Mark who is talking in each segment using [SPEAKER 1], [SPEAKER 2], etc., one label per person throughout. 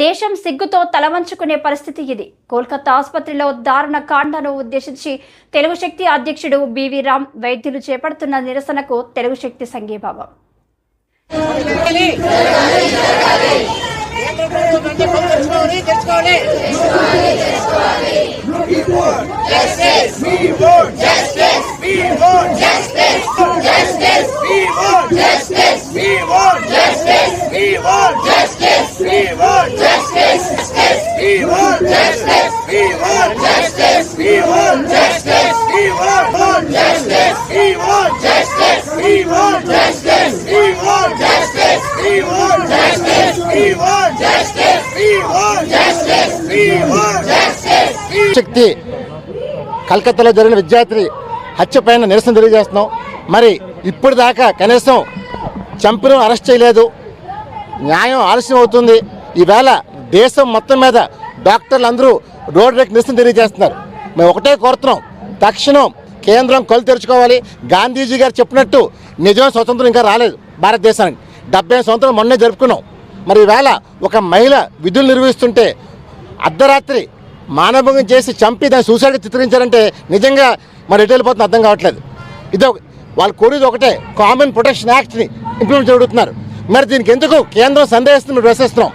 [SPEAKER 1] దేశం సిగ్గుతో తలవంచుకునే పరిస్థితి ఇది కోల్కతా ఆసుపత్రిలో దారుణ కాండను ఉద్దేశించి తెలుగు శక్తి అధ్యక్షుడు బివి రామ్ వైద్యులు చేపడుతున్న నిరసనకు తెలుగు శక్తి సంఘీభావం
[SPEAKER 2] శక్తి కలకత్తాలో జరిగిన విద్యార్థి హత్య పైన నిరసన తెలియజేస్తున్నాం మరి ఇప్పుడు దాకా కనీసం చంపిన అరెస్ట్ చేయలేదు న్యాయం ఆలస్యం అవుతుంది ఈవేళ దేశం మొత్తం మీద డాక్టర్లు అందరూ రోడ్ రేక్ నిరసన తెలియజేస్తున్నారు. మేము ఒకటే కోరుతున్నాం. తక్షణం కేంద్రం కళ్ళు తెరుచుకోవాలి. గాంధీజీ గారు చెప్పినట్టు నిజమైన స్వతంత్రం ఇంకా రాలేదు భారతదేశానికి. డెబ్బై సంవత్సరం మొన్నే జరుపుకున్నాం. మరి ఈవేళ ఒక మహిళ విధులు నిర్వహిస్తుంటే అర్ధరాత్రి మానభంగం చేసి చంపి దాన్ని సూసైడ్ చిత్రించారంటే నిజంగా మరి ఎటు వెళ్ళిపోతుంది అర్థం కావట్లేదు. ఇదో వాళ్ళు కోరేది ఒకటే కామన్ ప్రొటెక్షన్ యాక్ట్ని ఇంప్లిమెంట్ జరుగుతున్నారు మరి దీనికి ఎందుకు కేంద్రం సందేహిస్తుంది మేము ప్రశ్నిస్తున్నాం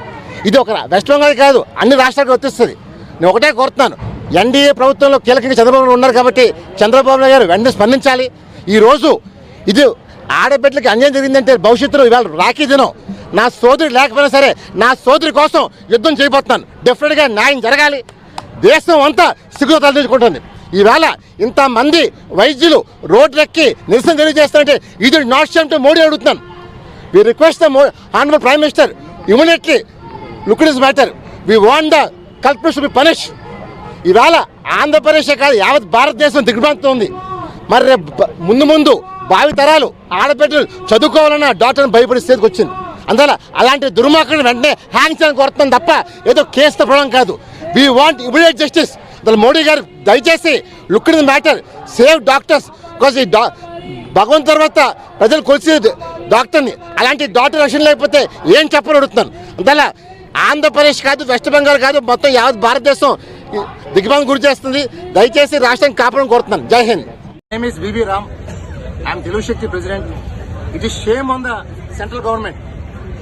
[SPEAKER 2] ఇది ఒక వెస్ట్ బెంగాల్ కాదు అన్ని రాష్ట్రాలకు వర్తిస్తుంది నేను ఒకటే కోరుతున్నాను. ఎన్డీఏ ప్రభుత్వంలో కీలకంగా చంద్రబాబు ఉన్నారు కాబట్టి చంద్రబాబు నాయుడు గారు వెంటనే స్పందించాలి. ఈరోజు ఇది ఆడబిడ్డలకి అన్యాయం జరిగిందంటే భవిష్యత్తులో ఇవాళ రాఖీ దినం. నా సోదరి లేకపోయినా సరే నా సోదరి కోసం యుద్ధం చేయబోతున్నాను. డెఫినెట్గా న్యాయం జరగాలి. దేశం అంతా సిగ్గుతో తలదించుకుంటుంది. ఈవేళ ఇంతమంది వైద్యులు రోడ్లెక్కి నిరసన తెలియజేస్తారంటే ఇది నాట్ షేమ్ టు మోడీ అడుగుతున్నాను. We request the honourable prime minister immediately look is matter we want the culprits be punish ఈవేళ ఆంధ్రప్రదేశే కాదు యావత్ భారతదేశం దిగ్భ్రాంతుంది మరి రేపు ముందు ముందు భావి తరాలు ఆడబిడ్డలు చదువుకోవాలన్న డాక్టర్ని భయపడే స్థితికి వచ్చింది. అందువల్ల అలాంటి దుర్మార్గుని వెంటనే హ్యాంగ్ చేయడానికి కోరుతున్నాం తప్ప ఏదో కేసు తప్పడం కాదు. వీ వాంట్ ఇమీడియట్ జస్టిస్ అందులో మోడీ గారు దయచేసి look in matter save doctors because ఈ డా భగవంత్ తర్వాత ప్రజలు కొలిసి డాక్టర్ని అలాంటి డాక్టర్ రక్షణ లేకపోతే ఏం చెప్పని అడుగుతున్నాను. అందువల్ల ఆంధ్రప్రదేశ్ కాదు వెస్ట్ బెంగాల్ కాదు మొత్తం యావత్ భారతదేశం ఈ గురి చేస్తుంది. దయచేసి రాష్ట్రం కాపాడని కోరుతున్నాను Jai Hind. Name is V V Ram I'm Telugu Shakti president it is shame on the central government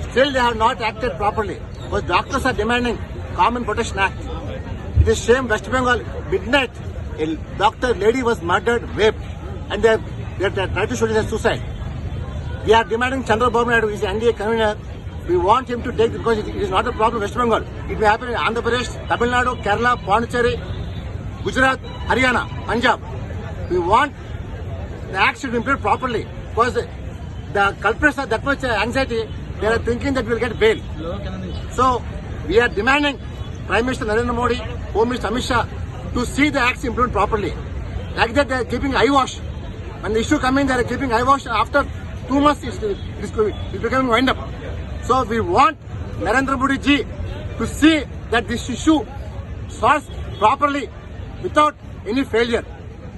[SPEAKER 2] still they have not acted properly because doctors are demanding common protection act it is shame West Bengal midnight doctor lady was murdered rape and they they they tried to show it as suicide. We are demanding Chandra We want him to take because it, is not a problem West Bengal. It may happen in Andhra Pradesh, Tamil Nadu, Kerala, Pondicherry, Gujarat, Haryana, Punjab. We want the act should be implemented properly because the, culprits are that much uh, anxiety. They are thinking that we will get bail. So we are demanding Prime Minister Narendra Modi, Home Minister Amit Shah to see the acts implemented properly. Like that, they are keeping eyewash. When the issue coming, they are keeping eyewash. After two months, it's becoming wind up. So we want Narendra Modi ji to see that this issue solved properly without any failure.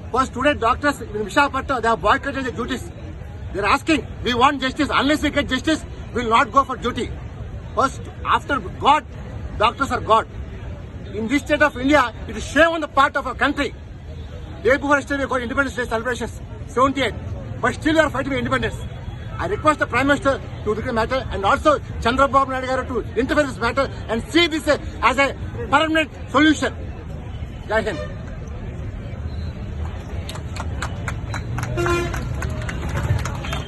[SPEAKER 2] Because today doctors in Visakhapatnam, they have boycotted the duties. They are asking, we want justice. Unless we get justice, we will not go for duty. First, after God, doctors are God. In this state of India, it is shame on the part of our country. Day before yesterday, we got Independence Day celebrations, 78. But still, we are fighting for independence. I request the Prime Minister to look at the matter and also Chandrababu Naidu to interfere in this matter and see this as a permanent solution. Jai Hind.